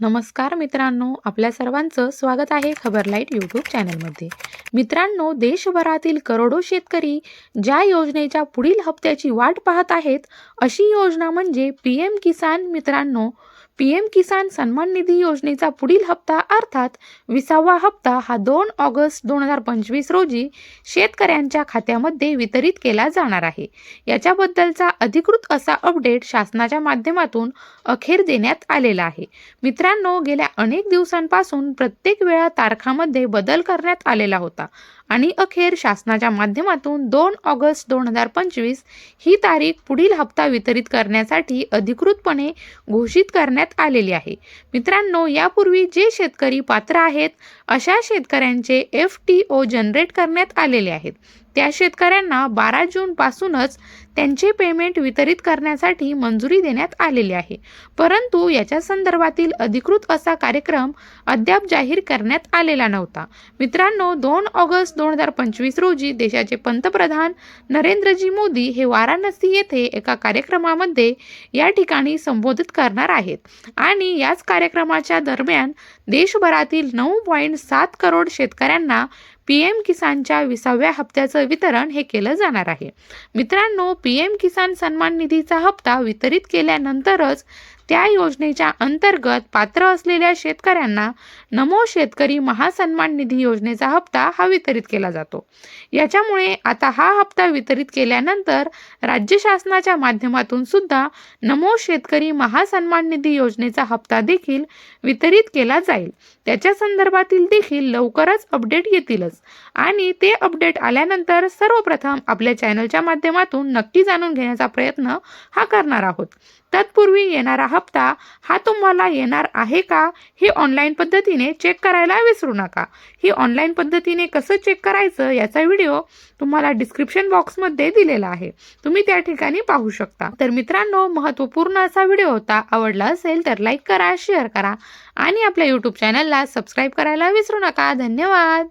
नमस्कार मित्रांनो आपल्या सर्वांचं स्वागत आहे खबरलाईट यूट्यूब चॅनलमध्ये. मित्रांनो देशभरातील करोडो शेतकरी ज्या योजनेच्या पुढील हप्त्याची वाट पाहत आहेत अशी योजना म्हणजे पी एम किसान मित्रांनो पी एम किसान सन्मान निधी योजनेचा पुढील हप्ता अर्थात विसावा हप्ता हा दोन ऑगस्ट दोन हजार पंचवीस रोजी शेतकऱ्यांच्या खात्यामध्ये वितरित केला जाणार आहे. याच्याबद्दलचा अधिकृत असा अपडेट शासनाच्या माध्यमातून अखेर देण्यात आलेला आहे. मित्रांनो गेल्या अनेक दिवसांपासून प्रत्येक वेळा तारखामध्ये बदल करण्यात आलेला होता आणि अखेर शासनाच्या माध्यमातून दोन ऑगस्ट दोन हजार पंचवीस ही तारीख पुढील हप्ता वितरित करण्यासाठी अधिकृतपणे घोषित करण्यात आलेली आहे. मित्रांनो यापूर्वी जे शेतकरी पात्र आहेत अशा शेतकऱ्यांचे एफ टी ओ जनरेट करण्यात आलेले आहेत. त्या शेतकऱ्यांना बारा जूनपासूनच त्यांचे पेमेंट वितरित करण्यासाठी मंजुरी देण्यात आलेली आहे. परंतु याच्या संदर्भातील अधिकृत असा कार्यक्रम अद्याप जाहीर करण्यात आलेला नव्हता. मित्रांनो दोन ऑगस्ट दोन हजार पंचवीस रोजी देशाचे पंतप्रधान नरेंद्रजी मोदी हे वाराणसी येथे एका कार्यक्रमामध्ये या ठिकाणी संबोधित करणार आहेत. आणि याच कार्यक्रमाच्या दरम्यान देशभरातील नऊ पॉईंट सात करोड शेतकऱ्यांना पी एम किसानच्या विसाव्या हप्त्याचं वितरण हे केलं जाणार आहे. मित्रांनो पी एम किसान सन्मान निधीचा हप्ता वितरित केल्यानंतरच त्या योजनेच्या अंतर्गत पात्र असलेल्या शेतकऱ्यांना नमो शेतकरी महासन्मान निधी योजनेचा हप्ता हा वितरित केला जातो. याच्यामुळे आता हा हप्ता वितरित केल्यानंतर राज्य शासनाच्या माध्यमातून सुद्धा नमो शेतकरी महासन्मान निधी योजनेचा हप्ता देखील वितरित केला जाईल. त्याच्या संदर्भातील देखील लवकरच अपडेट येतीलच आणि ते अपडेट आल्यानंतर सर्वप्रथम आपल्या चॅनलच्या माध्यमातून नक्की जाणून घेण्याचा प्रयत्न हा करणार आहोत. तत्पूर्वी येणारा हप्ता हा तुम्हाला येणार आहे का? हे ऑनलाईन पद्धतीने चेक करायला विसरू नका. ही ऑनलाईन पद्धतीने कसं चेक करायचं याचा व्हिडिओ तुम्हाला डिस्क्रिप्शन बॉक्समध्ये दिलेला आहे. तुम्ही त्या ठिकाणी पाहू शकता. तर मित्रांनो महत्त्वपूर्ण असा व्हिडिओ होता आवडला असेल तर लाईक करा शेअर करा आणि आपल्या यूट्यूब चॅनलला सबस्क्राईब करायला विसरू नका. धन्यवाद!